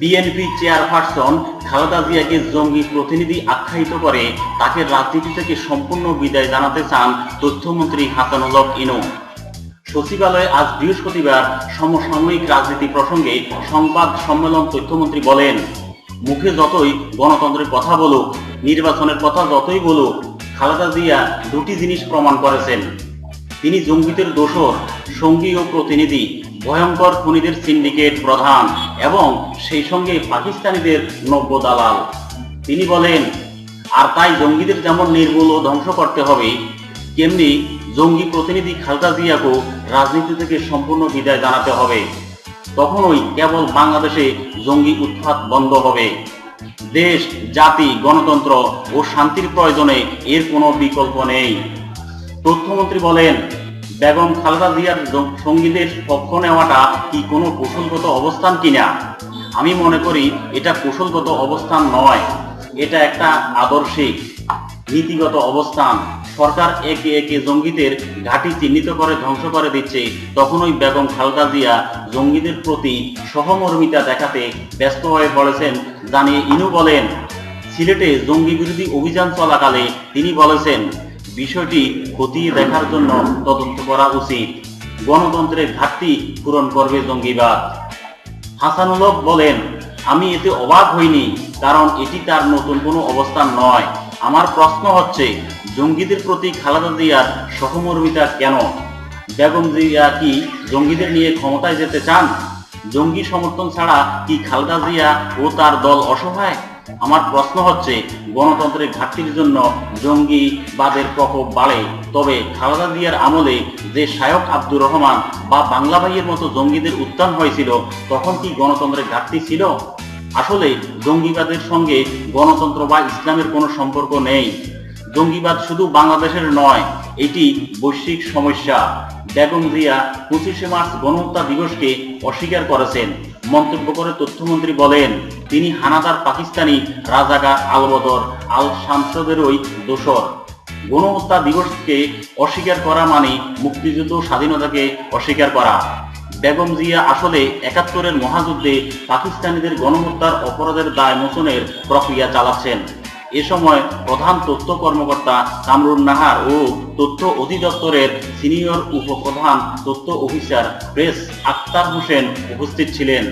BNP chairperson Khaleda জিয়াকে জঙ্গি প্রতিনিধি আখ্যায়িত করে, তাকে রাজনীতি থেকে সম্পূর্ণ বিদায় জানাতে চান তথ্যমন্ত্রী হাসানুল হক ইনু সচিবালয়ে আজ বৃহস্পতিবার সমসাময়িক রাজনীতি প্রসঙ্গে সংবাদ সম্মেলন তথ্যমন্ত্রী বলেন, মুখে যতই গণতন্ত্রের কথা বলুক, নির্বাচনের কথা যতই বলুক, খালেদা জিয়া দুটি জিনিস প্রমাণ করেছেন। তিনি জঙ্গিদের দোষর, সঙ্গী ও প্রতিনিধি, ভয়ঙ্কর খুনিদের সিন্ডিকেট প্রধান এবং সেই সঙ্গে পাকিস্তানিদের নব্য দালাল। তিনি বলেন, আর তাই জঙ্গিদের যেমন নির্মূল ও ধ্বংস করতে হবে, তেমনি জঙ্গি প্রতিনিধি খালেদা জিয়াকেও রাজনীতি থেকে সম্পূর্ণ বিদায় জানাতে হবে। তখনই কেবল বাংলাদেশে জঙ্গি উৎপাত বন্ধ হবে। দেশ, জাতি, গণতন্ত্র ও শান্তির প্রয়োজনে এর কোনো বিকল্প নেই। তথ্যমন্ত্রী বলেন, বেগম খালেদা জিয়ার সঙ্গীদের পক্ষ নেওয়াটা কি কোনো কৌশলগত অবস্থান কিনা? আমি মনে করি এটা কৌশলগত অবস্থান নয়, এটা একটা আদর্শিক, নীতিগত অবস্থান। সরকার একে একে জঙ্গিদের ঘাঁটি চিহ্নিত করে ধ্বংস করে দিচ্ছে। তখনই বেগম খালেদা জিয়া জঙ্গিদের প্রতি সহমর্মিতা দেখাতে ব্যস্ত হয়ে পড়েছেন জানিয়ে ইনু বলেন, সিলেটে জঙ্গি বিরোধী অভিযান চলাকালে তিনি বলেছেন বিষয়টি খতিয়ে দেখার জন্য তদন্ত করা উচিত। গণতন্ত্রের ঘাটতি পূরণ করবে জঙ্গিবাদ। হাসানুলক বলেন, আমি এতে অবাক হইনি, কারণ এটি তার নতুন কোনো অবস্থান নয়। আমার প্রশ্ন হচ্ছে, জঙ্গিদের প্রতি খালাদা জিয়ার সহমর্মিতা কেন? বেগম জিয়া কি জঙ্গিদের নিয়ে ক্ষমতায় যেতে চান? জঙ্গি সমর্থন ছাড়া কি খালেদা জিয়া ও তার দল অসহায়? আমার প্রশ্ন হচ্ছে গণতন্ত্রের ঘাটতির জন্য জঙ্গিবাদের প্রকোপ বাড়ে, তবে খালেদা জিয়ার আমলে যে শায়ক আব্দুর রহমান বা বাংলা ভাইয়ের মতো জঙ্গিদের উত্থান হয়েছিল, তখন কি গণতন্ত্রের ঘাটতি ছিল? আসলে জঙ্গিবাদের সঙ্গে গণতন্ত্র বা ইসলামের কোনো সম্পর্ক নেই। জঙ্গিবাদ শুধু বাংলাদেশের নয়, এটি বৈশ্বিক সমস্যা। বেগম জিয়া পঁচিশে মার্চ গণহত্যা দিবসকে অস্বীকার করেছেন। মন্তব্য করে তথ্যমন্ত্রী বলেন, তিনি হানাদার পাকিস্তানি রাজাকার আলবদর আল শামসদেরই দোসর গণহত্যা দিবসকে অস্বীকার করা মানে মুক্তিযুদ্ধ স্বাধীনতাকে অস্বীকার করা। বেগম জিয়া আসলে একাত্তরের মহাযুদ্ধে পাকিস্তানিদের গণহত্যার অপরাধের দায় মোচনের প্রক্রিয়া চালাচ্ছেন। এ সময় প্রধান তথ্য কর্মকর্তা কামরুন নাহার ও তথ্য অধিদপ্তরের সিনিয়র উপপ্রধান তথ্য অফিসার প্রেস আক্তার হোসেন উপস্থিত ছিলেন।